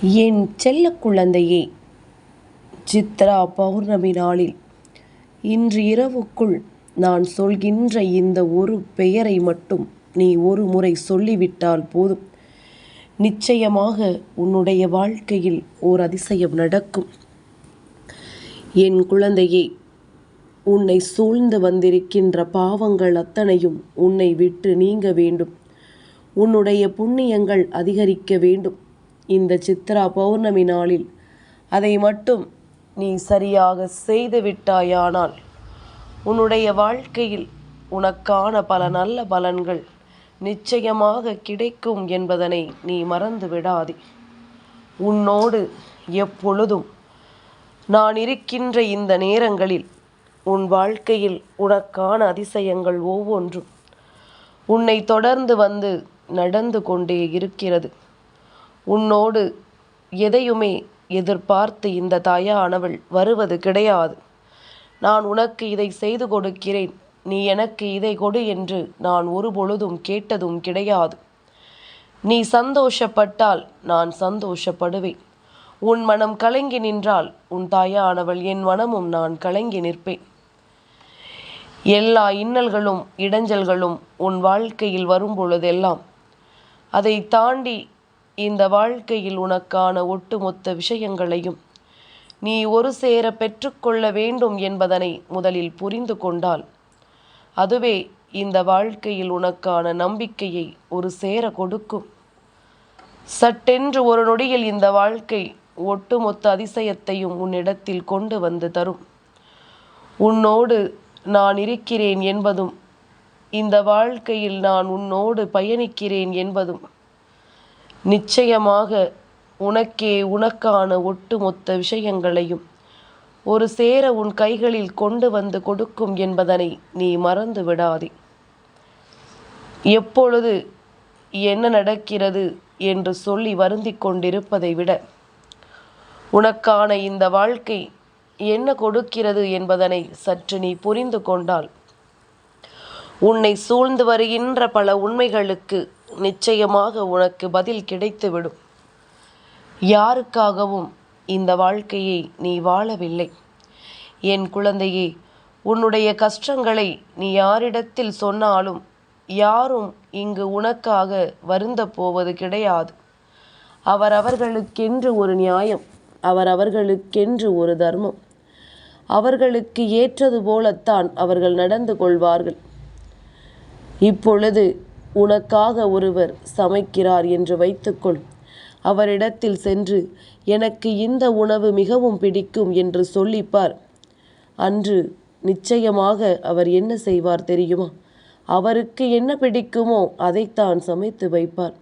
என் செல்ல குழந்தையே சித்ரா பௌர்ணமி நாளில் இன்று இரவுக்குள் நான் சொல்கின்ற இந்த ஒரு பெயரை மட்டும் நீ ஒரு முறை சொல்லிவிட்டால் போதும். நிச்சயமாக உன்னுடைய வாழ்க்கையில் ஓர் அதிசயம் நடக்கும். என் குழந்தையே உன்னை சூழ்ந்து வந்திருக்கின்ற பாவங்கள் அத்தனையும் உன்னை விட்டு நீங்க வேண்டும். உன்னுடைய புண்ணியங்கள் அதிகரிக்க வேண்டும். இந்த சித்ரா பௌர்ணமி நாளில் அதை மட்டும் நீ சரியாக செய்து விட்டாயானால் உன்னுடைய வாழ்க்கையில் உனக்கான பல நல்ல பலன்கள் நிச்சயமாக கிடைக்கும் என்பதனை நீ மறந்து விடாதே. உன்னோடு எப்பொழுதும் நான் இருக்கின்ற இந்த நேரங்களில் உன் வாழ்க்கையில் உனக்கான அதிசயங்கள் ஒவ்வொன்றும் உன்னை தொடர்ந்து வந்து நடந்து கொண்டே இருக்கிறது. உன்னோடு எதையுமே எதிர்பார்த்து இந்த தாயானவள் வருவது கிடையாது. நான் உனக்கு இதை செய்து கொடுக்கிறேன். நீ எனக்கு இதை கொடு என்று நான் ஒரு பொழுதும் கேட்டதும் கிடையாது. நீ சந்தோஷப்பட்டால் நான் சந்தோஷப்படுவேன். உன் மனம் கலங்கி நின்றால் உன் தாயானவள் என் மனமும் நான் கலங்கி நிற்பேன். எல்லா இன்னல்களும் இடைஞ்சல்களும் உன் வாழ்க்கையில் வரும் பொழுதெல்லாம் அதை தாண்டி இந்த வாழ்க்கையில் உனக்கான ஒட்டுமொத்த விஷயங்களையும் நீ ஒரு சேர பெற்றுக்கொள்ள வேண்டும் என்பதனை முதலில் புரிந்து கொண்டால் அதுவே இந்த வாழ்க்கையில் உனக்கான நம்பிக்கையை ஒரு சேர கொடுக்கும். சட்டென்று ஒரு நொடியில் இந்த வாழ்க்கை ஒட்டுமொத்த அதிசயத்தையும் உன்னிடத்தில் கொண்டு வந்து தரும். உன்னோடு நான் இருக்கிறேன் என்பதும் இந்த வாழ்க்கையில் நான் உன்னோடு பயணிக்கிறேன் என்பதும் நிச்சயமாக உனக்கே உனக்கான ஒட்டுமொத்த விஷயங்களையும் ஒரு சேர உன் கைகளில் கொண்டு வந்து கொடுக்கும் என்பதனை நீ மறந்து விடாதே. எப்பொழுது என்ன நடக்கிறது என்று சொல்லி வருந்திக் கொண்டிருப்பதை விட உனக்கான இந்த வாழ்க்கை என்ன கொடுக்கிறது என்பதனை சற்று நீ புரிந்து கொண்டால் உன்னை சூழ்ந்து வருகின்ற பல உண்மைகளுக்கு நிச்சயமாக உனக்கு பதில் கிடைத்துவிடும். யாருக்காகவும் இந்த வாழ்க்கையை நீ வாழவில்லை. என் குழந்தையே உன்னுடைய கஷ்டங்களை நீ யாரிடத்தில் சொன்னாலும் யாரும் இங்கு உனக்காக வருந்த போவது கிடையாது. அவரவர்களுக்கென்று ஒரு நியாயம் அவரவர்களுக்கென்று ஒரு தர்மம். அவர்களுக்கு ஏற்றது போலத்தான் அவர்கள் நடந்து கொள்வார்கள். இப்பொழுது உனக்காக ஒருவர் சமைக்கிறார் என்று வைத்துக்கொள். அவரிடத்தில் சென்று எனக்கு இந்த உணவு மிகவும் பிடிக்கும் என்று சொல்லிப்பார் அன்று நிச்சயமாக அவர் என்ன செய்வார் தெரியுமா? அவருக்கு என்ன பிடிக்குமோ அதைத்தான் சமைத்து வைப்பார்.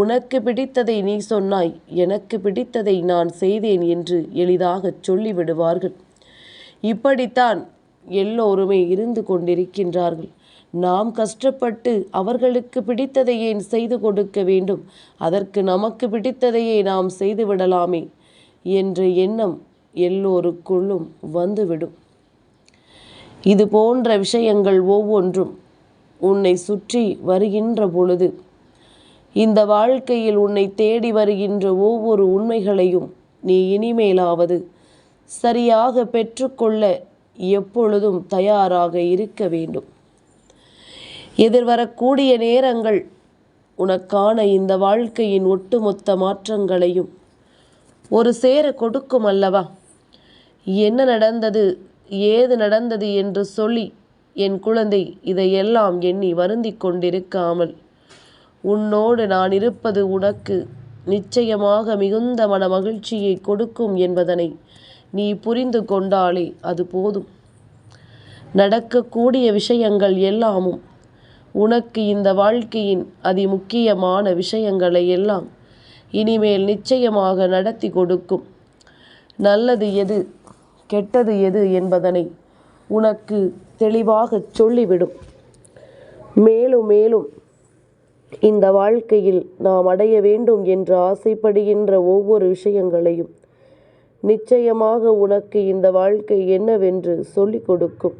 உனக்கு பிடித்ததை நீ சொன்னாய் எனக்கு பிடித்ததை நான் செய்தேன் என்று எளிதாகச் சொல்லிவிடுவார்கள். இப்படித்தான் எல்லோருமே இருந்து கொண்டிருக்கின்றார்கள். நாம் கஷ்டப்பட்டு அவர்களுக்கு பிடித்ததை ஏன் செய்து கொடுக்க வேண்டும். அதற்கு நமக்கு பிடித்ததையே நாம் செய்து விடலாமே என்ற எண்ணம் எல்லோருக்குள்ளும் வந்துவிடும். இது போன்ற விஷயங்கள் ஒவ்வொன்றும் உன்னை சுற்றி வருகின்ற பொழுது இந்த வாழ்க்கையில் உன்னை தேடி வருகின்ற ஒவ்வொரு உண்மைகளையும் நீ இனிமேலாவது சரியாக பெற்றுக்கொள்ள எப்பொழுதும் தயாராக இருக்க வேண்டும். எதிர்வரக்கூடிய நேரங்கள் உனக்கான இந்த வாழ்க்கையின் ஒட்டுமொத்த மாற்றங்களையும் ஒரு சேர கொடுக்கும் அல்லவா? என்ன நடந்தது ஏது நடந்தது என்று சொல்லி என் குழந்தை இதையெல்லாம் எண்ணி வருந்தி கொண்டிருக்காமல் உன்னோடு நான் இருப்பது உனக்கு நிச்சயமாக மிகுந்த மன மகிழ்ச்சியை கொடுக்கும் என்பதனை நீ புரிந்து கொண்டாலே அது போதும். நடக்கக்கூடிய விஷயங்கள் எல்லாமும் உனக்கு இந்த வாழ்க்கையின் அதிமுக்கியமான விஷயங்களை எல்லாம் இனிமேல் நிச்சயமாக நடத்தி கொடுக்கும். நல்லது எது கெட்டது எது என்பதனை உனக்கு தெளிவாக சொல்லிவிடும். மேலும் மேலும் இந்த வாழ்க்கையில் நாம் அடைய வேண்டும் என்று ஆசைப்படுகின்ற ஒவ்வொரு விஷயங்களையும் நிச்சயமாக உனக்கு இந்த வாழ்க்கை என்னவென்று சொல்லிக் கொடுக்கும்.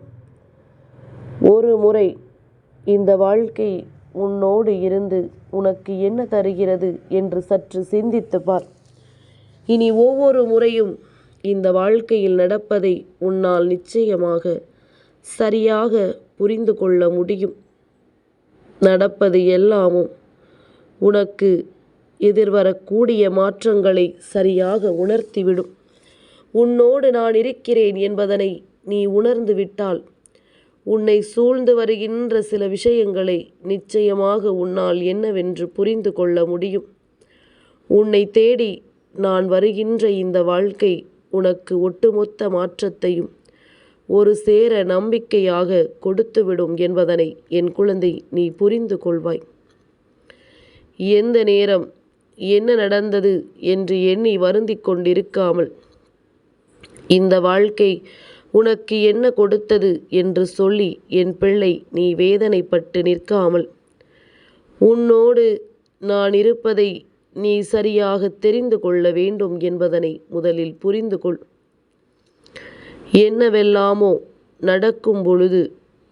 ஒரு முறை இந்த வாழ்க்கை உன்னோடு இருந்து உனக்கு என்ன தருகிறது என்று சற்று சிந்தித்து பார். இனி ஒவ்வொரு முறையும் இந்த வாழ்க்கையில் நடப்பதை உன்னால் நிச்சயமாக சரியாக புரிந்து கொள்ள முடியும். நடப்பது எல்லாமும் உனக்கு எதிர்வரக்கூடிய மாற்றங்களை சரியாக உணர்த்திவிடும். உன்னோடு நான் இருக்கிறேன் என்பதனை நீ உணர்ந்து விட்டால் உன்னை சூழ்ந்து வருகின்ற சில விஷயங்களை நிச்சயமாக உன்னால் என்னவென்று புரிந்து கொள்ள முடியும். உன்னை தேடி நான் வருகின்ற இந்த வாழ்க்கை உனக்கு ஒட்டுமொத்த மாற்றத்தையும் ஒரு சேர நம்பிக்கையாக கொடுத்துவிடும் என்பதனை என் குழந்தை நீ புரிந்து கொள்வாய். எந்த நேரம் என்ன நடந்தது என்று எண்ணி வருந்திக் கொண்டிருக்காமல் இந்த வாழ்க்கை உனக்கு என்ன கொடுத்தது? என்று சொல்லி என் பிள்ளை நீ வேதனைப்பட்டு நிற்காமல். உன்னோடு நான் இருப்பதை நீ சரியாக தெரிந்து கொள்ள வேண்டும் என்பதனை முதலில் புரிந்து கொள். என்னவெல்லாமோ நடக்கும் பொழுது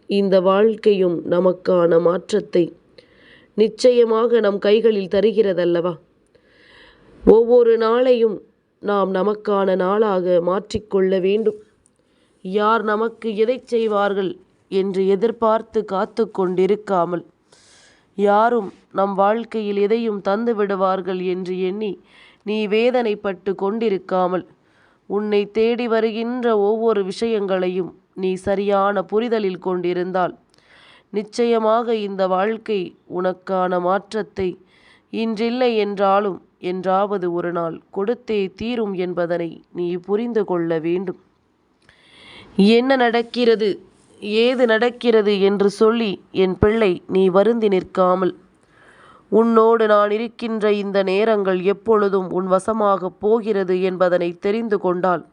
இந்த வாழ்க்கையும் நமக்கான மாற்றத்தை நிச்சயமாக நம் கைகளில் தருகிறதல்லவா? ஒவ்வொரு நாளையும் நாம் நமக்கான நாளாக மாற்றிக்கொள்ள வேண்டும். யார் நமக்கு எதை செய்வார்கள் என்று எதிர்பார்த்து காத்து கொண்டிருக்காமல் யாரும் நம் வாழ்க்கையில் எதையும் தந்து விடுவார்கள் என்று எண்ணி நீ வேதனைப்பட்டு கொண்டிருக்காமல் உன்னை தேடி வருகின்ற ஒவ்வொரு விஷயங்களையும் நீ சரியான புரிதலில் கொண்டிருந்தால் நிச்சயமாக இந்த வாழ்க்கை உனக்கான மாற்றத்தை இன்றில்லை என்றாலும் என்றாவது ஒரு நாள் கொடுத்தே தீரும் என்பதனை நீ புரிந்து கொள்ள வேண்டும். என்ன நடக்கிறது? ஏது நடக்கிறது என்று சொல்லி என் பிள்ளை நீ வருந்தி நிற்காமல். உன்னோடு நான் இருக்கின்ற இந்த நேரங்கள் எப்பொழுதும் உன் வசமாக போகிறது என்பதனை தெரிந்து கொண்டால்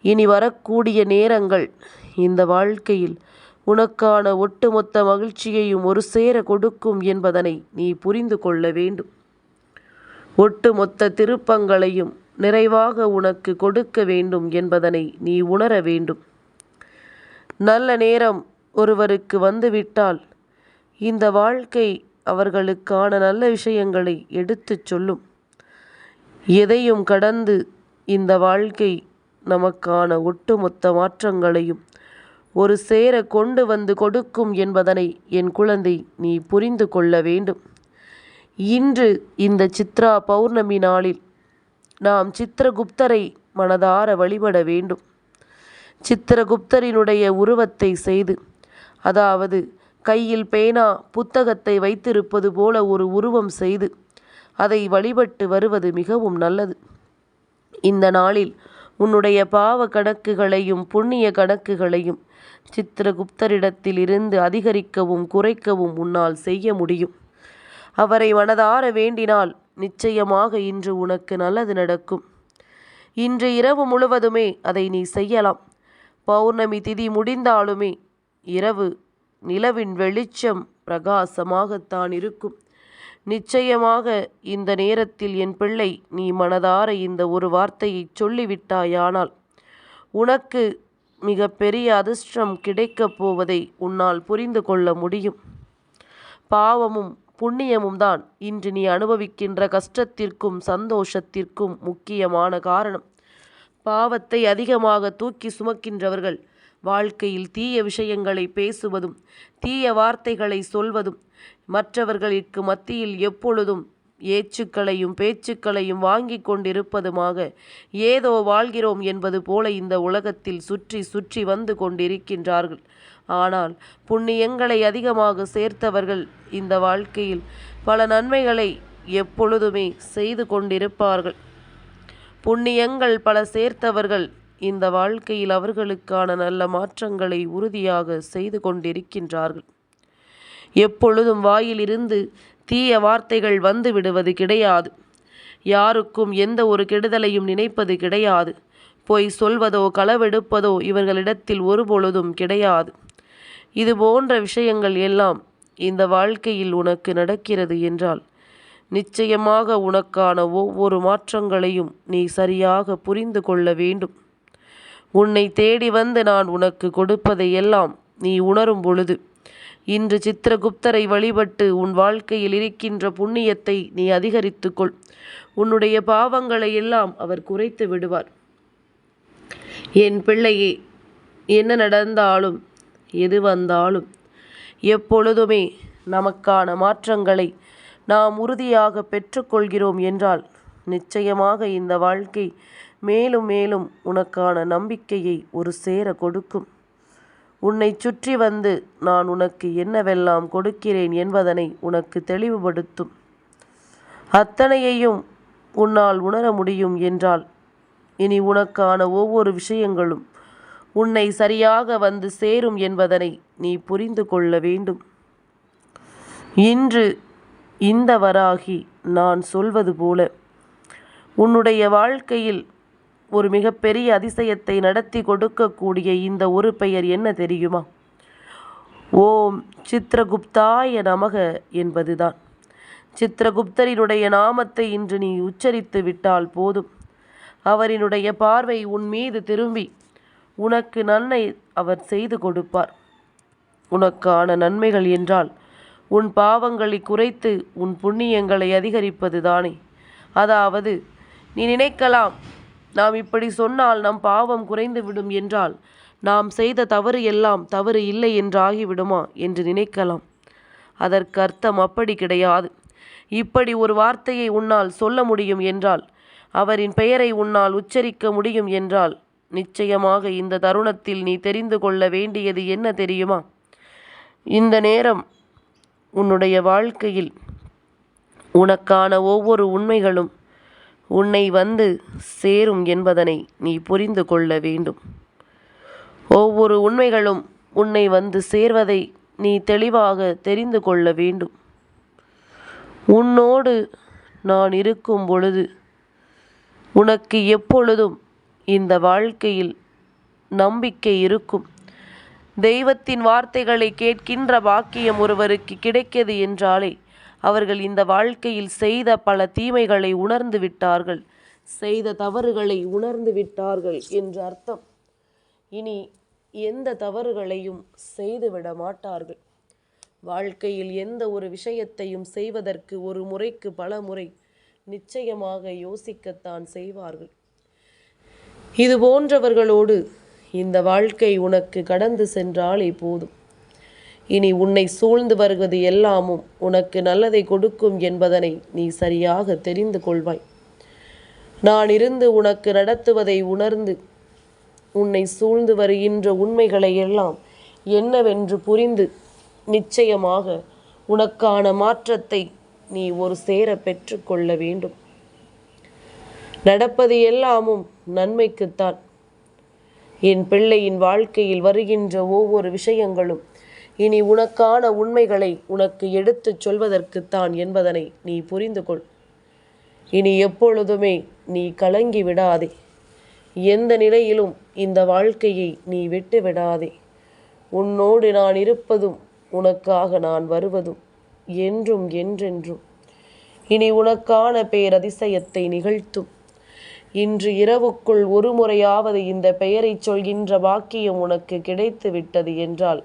இனி வரக்கூடிய நேரங்கள் இந்த வாழ்க்கையில் உனக்கான ஒட்டுமொத்த மகிழ்ச்சியையும் ஒரு சேர கொடுக்கும் என்பதனை நீ புரிந்து கொள்ள வேண்டும். ஒட்டுமொத்த திருப்பங்களையும் நிறைவாக உனக்கு கொடுக்க வேண்டும் என்பதனை நீ உணர வேண்டும். நல்ல நேரம் ஒருவருக்கு வந்துவிட்டால் இந்த வாழ்க்கை அவர்களுக்கான நல்ல விஷயங்களை எடுத்துச் சொல்லும். எதையும் கடந்து இந்த வாழ்க்கை நமக்கான ஒட்டுமொத்த மாற்றங்களையும் ஒரு சேர கொண்டு வந்து கொடுக்கும் என்பதனை என் குழந்தை நீ புரிந்து கொள்ள வேண்டும். இன்று இந்த சித்ரா பௌர்ணமி நாளில் நாம் சித்திரகுப்தரை மனதார வழிபட வேண்டும். சித்திரகுப்தரினுடைய உருவத்தை செய்து அதாவது கையில் பேனா புத்தகத்தை வைத்திருப்பது போல ஒரு உருவம் செய்து அதை வழிபட்டு வருவது மிகவும் நல்லது. இந்த நாளில் உன்னுடைய பாவ கணக்குகளையும் புண்ணிய கணக்குகளையும் சித்திரகுப்தரிடத்தில் இருந்து அதிகரிக்கவும் குறைக்கவும் உன்னால் செய்ய முடியும். அவரை மனதார வேண்டினால் நிச்சயமாக இன்று உனக்கு நல்லது நடக்கும். இன்று இரவு முழுவதுமே அதை நீ செய்யலாம். பௌர்ணமி திதி முடிந்தாலுமே இரவு நிலவின் வெளிச்சம் பிரகாசமாகத்தான் இருக்கும். நிச்சயமாக இந்த நேரத்தில் என் பிள்ளை நீ மனதார இந்த ஒரு வார்த்தையை சொல்லிவிட்டாயானால் உனக்கு மிக பெரிய அதிர்ஷ்டம் கிடைக்கப் போவதை உன்னால் புரிந்து கொள்ள முடியும். பாவமும் புண்ணியமும் தான். இன்று நீ அனுபவிக்கின்ற கஷ்டத்திற்கும் சந்தோஷத்திற்கும் முக்கியமான காரணம். பாவத்தை அதிகமாக தூக்கி சுமக்கின்றவர்கள் வாழ்க்கையில் தீய விஷயங்களை பேசுவதும் தீய வார்த்தைகளை சொல்வதும் மற்றவர்களுக்கு மத்தியில் எப்பொழுதும் ஏச்சுக்களையும் பேச்சுக்களையும் வாங்கி கொண்டிருப்பதுமாக ஏதோ வாழ்கிறோம் என்பது போல இந்த உலகத்தில் சுற்றி சுற்றி வந்து கொண்டிருக்கின்றார்கள். ஆனால் புண்ணியங்களை அதிகமாக சேர்த்தவர்கள் இந்த வாழ்க்கையில் பல நன்மைகளை எப்பொழுதுமே செய்து கொண்டிருப்பார்கள். புண்ணியங்கள் பல சேர்த்தவர்கள் இந்த வாழ்க்கையில் அவர்களுக்கான நல்ல மாற்றங்களை உறுதியாக செய்து கொண்டிருக்கின்றார்கள். எப்பொழுதும் வாயிலிருந்து தீய வார்த்தைகள் வந்து விடுவது கிடையாது. யாருக்கும் எந்த ஒரு கெடுதலையும் நினைப்பது கிடையாது. பொய் சொல்வதோ களவெடுப்பதோ இவர்களிடத்தில் ஒருபொழுதும் கிடையாது. இது போன்ற விஷயங்கள் எல்லாம் இந்த வாழ்க்கையில் உனக்கு நடக்கிறது என்றால் நிச்சயமாக உனக்கான ஒவ்வொரு மாற்றங்களையும் நீ சரியாக புரிந்து கொள்ள வேண்டும். உன்னை தேடி வந்து நான் உனக்கு கொடுப்பதை எல்லாம் நீ உணரும் பொழுது இன்று சித்திரகுப்தரை வழிபட்டு உன் வாழ்க்கையில் இருக்கின்ற புண்ணியத்தை நீ அதிகரித்துக்கொள். உன்னுடைய பாவங்களை எல்லாம் அவர் குறைத்து விடுவார். என் பிள்ளையே என்ன நடந்தாலும் எது வந்தாலும் எப்பொழுதுமே நமக்கான மாற்றங்களை நாம் உறுதியாக பெற்றுக்கொள்கிறோம் என்றால் நிச்சயமாக இந்த வாழ்க்கை மேலும் மேலும் உனக்கான நம்பிக்கையை ஒரு சேர கொடுக்கும். உன்னை சுற்றி வந்து நான் உனக்கு என்னவெல்லாம் கொடுக்கிறேன் என்பதனை உனக்கு தெளிவுபடுத்தும். அத்தனையையும் உன்னால் உணர முடியும் என்றால் இனி உனக்கான ஒவ்வொரு விஷயங்களும் உன்னை சரியாக வந்து சேரும் என்பதனை நீ புரிந்து கொள்ள வேண்டும். இன்று இந்த வராகி நான் சொல்வது போல உன்னுடைய வாழ்க்கையில் ஒரு மிகப்பெரிய அதிசயத்தை நடத்தி கொடுக்கக்கூடிய இந்த ஒரு பெயர் என்ன தெரியுமா? ஓம் சித்திரகுப்தாய நமக என்பதுதான். சித்திரகுப்தரினுடைய நாமத்தை இன்று நீ உச்சரித்து விட்டால் போதும். அவரினுடைய பார்வை உன் மீது திரும்பி உனக்கு நன்மை அவர் செய்து கொடுப்பார். உனக்கான நன்மைகள் என்றால் உன் பாவங்களை குறைத்து உன் புண்ணியங்களை அதிகரிப்பது தானே அதாவது நீ நினைக்கலாம் நாம் இப்படி சொன்னால் நம் பாவம் குறைந்து விடும் என்றால் நாம் செய்த தவறு எல்லாம் தவறு இல்லை என்றாகிவிடுமா என்று நினைக்கலாம். அதற்கு அர்த்தம் அப்படி கிடையாது. இப்படி ஒரு வார்த்தையை உன்னால் சொல்ல முடியும் என்றால் அவரின் பெயரை உன்னால் உச்சரிக்க முடியும் என்றால் நிச்சயமாக இந்த தருணத்தில் நீ தெரிந்து கொள்ள வேண்டியது என்ன தெரியுமா? இந்த நேரம் உன்னுடைய வாழ்க்கையில் உனக்கான ஒவ்வொரு உண்மைகளும் உன்னை வந்து சேரும் என்பதனை நீ புரிந்து கொள்ள வேண்டும். ஒவ்வொரு உண்மைகளும் உன்னை வந்து சேர்வதை நீ தெளிவாக தெரிந்து கொள்ள வேண்டும். உன்னோடு நான் இருக்கும் பொழுது உனக்கு எப்பொழுதும் இந்த வாழ்க்கையில் நம்பிக்கை இருக்கும். தெய்வத்தின் வார்த்தைகளை கேட்கின்ற பாக்கியம் ஒருவருக்கு கிடைக்கிறது என்றாலே அவர்கள் இந்த வாழ்க்கையில் செய்த பல தீமைகளை உணர்ந்து விட்டார்கள். செய்த தவறுகளை உணர்ந்து விட்டார்கள் என்று அர்த்தம். இனி எந்த தவறுகளையும் செய்துவிட மாட்டார்கள். வாழ்க்கையில் எந்த ஒரு விஷயத்தையும் செய்வதற்கு ஒரு முறைக்கு பல முறை நிச்சயமாக யோசிக்கத்தான் செய்வார்கள். இது போன்றவர்களோடு இந்த வாழ்க்கை உனக்கு கடந்து சென்றாலே போதும். இனி உன்னை சூழ்ந்து வருவது எல்லாமும் உனக்கு நல்லதை கொடுக்கும் என்பதனை நீ சரியாக தெரிந்து கொள்வாய். நான் இருந்து உனக்கு நடத்துவதை உணர்ந்து உன்னை சூழ்ந்து வருகின்ற உண்மைகளை எல்லாம் என்னவென்று புரிந்து நிச்சயமாக உனக்கான மாற்றத்தை நீ ஒரு சேர பெற்றுக்கொள்ள வேண்டும். நடப்பது எல்லாமும் நன்மைக்குத்தான். என் பிள்ளையின் வாழ்க்கையில் வருகின்ற ஒவ்வொரு விஷயங்களும் இனி உனக்கான உண்மைகளை உனக்கு எடுத்துச் சொல்வதற்குத்தான் என்பதனை நீ புரிந்து கொள். இனி எப்பொழுதுமே நீ கலங்கி விடாதே. எந்த நிலையிலும் இந்த வாழ்க்கையை நீ விட்டு விடாதே. உன்னோடு நான் இருப்பதும் உனக்காக நான் வருவதும் என்றும் என்றென்றும். இனி உனக்கான பேரதிசயத்தை நிகழ்த்தும். இன்று இரவுக்குள் ஒரு முறையாவது இந்த பெயரை சொல்கின்ற வாக்கியம் உனக்கு கிடைத்து விட்டது என்றால்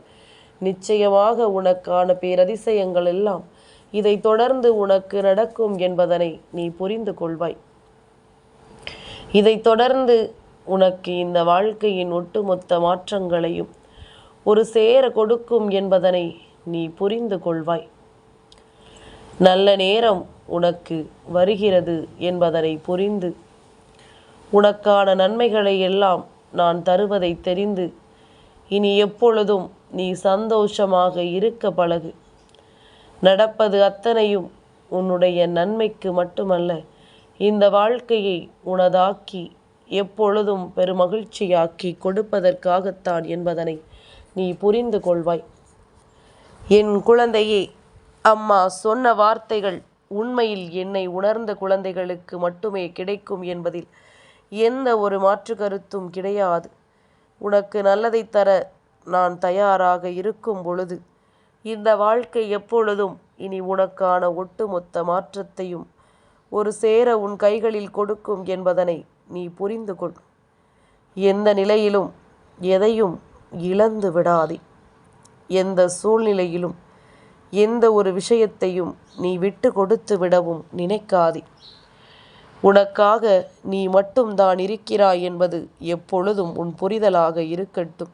நிச்சயமாக உனக்கான பேரதிசயங்கள் எல்லாம் இதை தொடர்ந்து உனக்கு நடக்கும் என்பதனை நீ புரிந்து கொள்வாய். இதை தொடர்ந்து உனக்கு இந்த வாழ்க்கையின் ஒட்டுமொத்த மாற்றங்களையும் ஒரு சேர கொடுக்கும் என்பதனை நீ புரிந்து கொள்வாய். நல்ல நேரம் உனக்கு வருகிறது என்பதனை புரிந்து உனக்கான நன்மைகளை எல்லாம் நான் தருவதை தெரிந்து இனி எப்பொழுதும் நீ சந்தோஷமாக இருக்க பழகு. நடப்பது அத்தனையும் உன்னுடைய நன்மைக்கு மட்டுமல்ல இந்த வாழ்க்கையை உனதாக்கி எப்பொழுதும் பெருமகிழ்ச்சியாக்கி கொடுப்பதற்காகத்தான் என்பதனை நீ புரிந்து கொள்வாய். என் குழந்தையே அம்மா சொன்ன வார்த்தைகள் உண்மையில் என்னை உணர்ந்த குழந்தைகளுக்கு மட்டுமே கிடைக்கும் என்பதில் எந்த ஒரு மாற்று கருத்தும் கிடையாது. உனக்கு நல்லதை தர நான் தயாராக இருக்கும் பொழுது இந்த வாழ்க்கை எப்பொழுதும் இனி உனக்கான ஒட்டுமொத்த மாற்றத்தையும் ஒரு சேர உன் கைகளில் கொடுக்கும் என்பதனை நீ புரிந்து கொள். எந்த நிலையிலும் எதையும் இழந்து விடாதே. எந்த சூழ்நிலையிலும் எந்த ஒரு விஷயத்தையும் நீ விட்டு கொடுத்து விடவும் நினைக்காதே. உனக்காக நீ மட்டும்தான் இருக்கிறாய் என்பது எப்பொழுதும் உன் புரிதலாக இருக்கட்டும்.